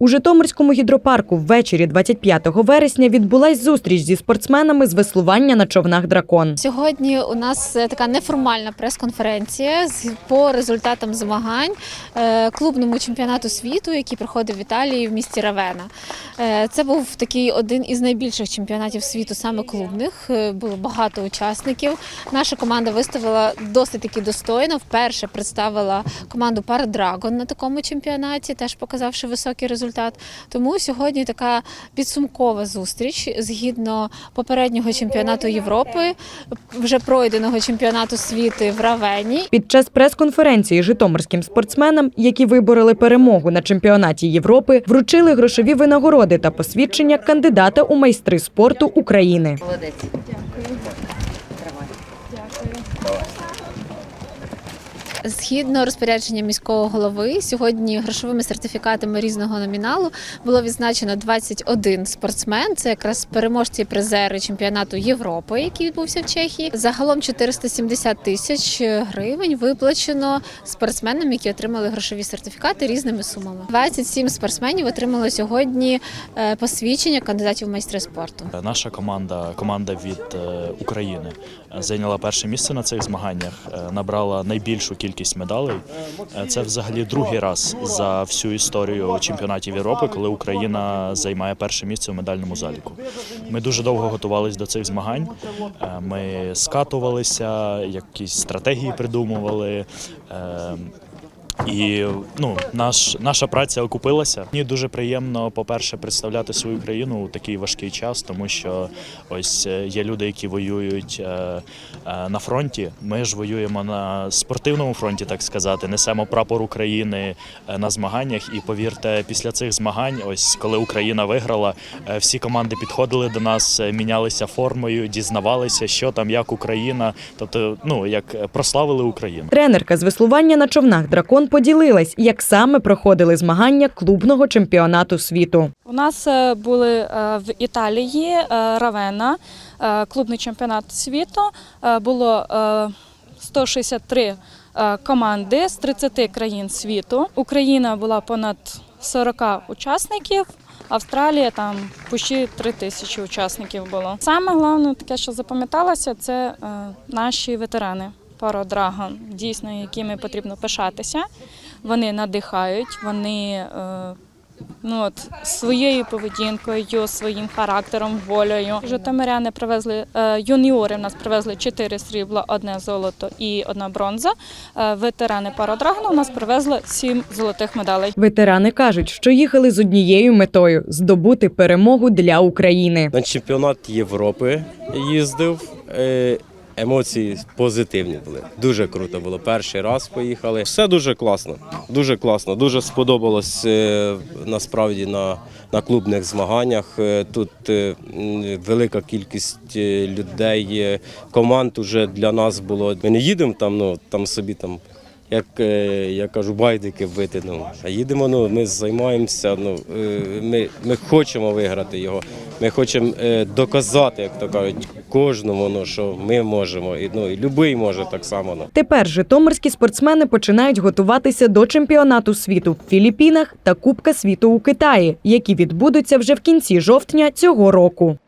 У Житомирському гідропарку ввечері 25 вересня відбулась зустріч зі спортсменами з веслування на човнах дракон. Сьогодні у нас е, така неформальна прес-конференція по результатам змагань е, клубному чемпіонату світу, який проходив в Італії в місті Равена. Е, Це був такий один із найбільших чемпіонатів світу, саме клубних. Було багато учасників. Наша команда виставила досить таки достойно. Вперше представила команду Парадрагон на такому чемпіонаті, теж показавши високий результат. Тому сьогодні така підсумкова зустріч згідно попереднього чемпіонату Європи, вже пройденого чемпіонату світу в Равені. Під час прес-конференції житомирським спортсменам, які вибороли перемогу на чемпіонаті Європи, вручили грошові винагороди та посвідчення кандидата у майстри спорту України. Згідно розпорядження міського голови, сьогодні грошовими сертифікатами різного номіналу було відзначено 21 спортсмен. Це якраз переможці і призери чемпіонату Європи, який відбувся в Чехії. Загалом 470 тисяч гривень виплачено спортсменам, які отримали грошові сертифікати різними сумами. 27 спортсменів отримали сьогодні е, посвідчення кандидатів в майстри спорту. Наша команда, команда від е, України, е, зайняла перше місце на цих змаганнях, набрала найбільшу кількість медалей. Е, Це взагалі другий раз за всю історію чемпіонатів Європи, коли Україна займає перше місце у медальному заліку. Ми дуже довго готувалися до цих змагань. Е, Ми скатувалися, якісь стратегії придумували. І ну, наш, наша праця окупилася. Мені дуже приємно, по-перше, представляти свою країну у такий важкий час, тому що ось е, є люди, які воюють е, е, на фронті. Ми ж воюємо на спортивному фронті, так сказати, несемо прапор України на змаганнях. І повірте, після цих змагань, ось коли Україна виграла, всі команди підходили до нас, мінялися формою, дізнавалися, що там, як Україна, тобто, ну як прославили Україну. Тренерка з веслування на човнах дракон поділилась, як саме проходили змагання клубного чемпіонату світу. У нас е, були е, в Італії е, Равена, клубний чемпіонат світу. Було е, 163 е, команди з 30 країн світу. Україна була понад 40 учасників. Австралія там почти 3 тисячі учасників було. Саме головне таке, що запам'яталося, це наші ветерани. Пародрагон, дійсно, якими потрібно пишатися. Вони надихають, вони е, ну от своєю поведінкою, своїм характером, волею. Житомиряни привезли е, юніори. В нас привезли чотири срібла, одне золото і одна бронза. Е, ветерани пародрагону у нас привезли сім золотих медалей. Ветерани кажуть, що їхали з однією метою здобути перемогу для України. На чемпіонат Європи їздив. Емоції позитивні були. Дуже круто було. Перший раз поїхали. Все дуже класно. Дуже класно. Дуже сподобалось е, насправді на, на клубних змаганнях. Е, Тут е, велика кількість людей, команд уже для нас було. Ми не їдемо там, ну там собі там. Як е, я кажу, байдики бити. Ну а їдемо. Ну ми займаємося. Ну е, ми, ми хочемо виграти його. Ми хочемо е, доказати, як то кажуть, кожному, ну що ми можемо, і ну і любий може так само. Ну. Тепер житомирські спортсмени починають готуватися до чемпіонату світу в Філіппінах та Кубка світу у Китаї, які відбудуться вже в кінці жовтня цього року.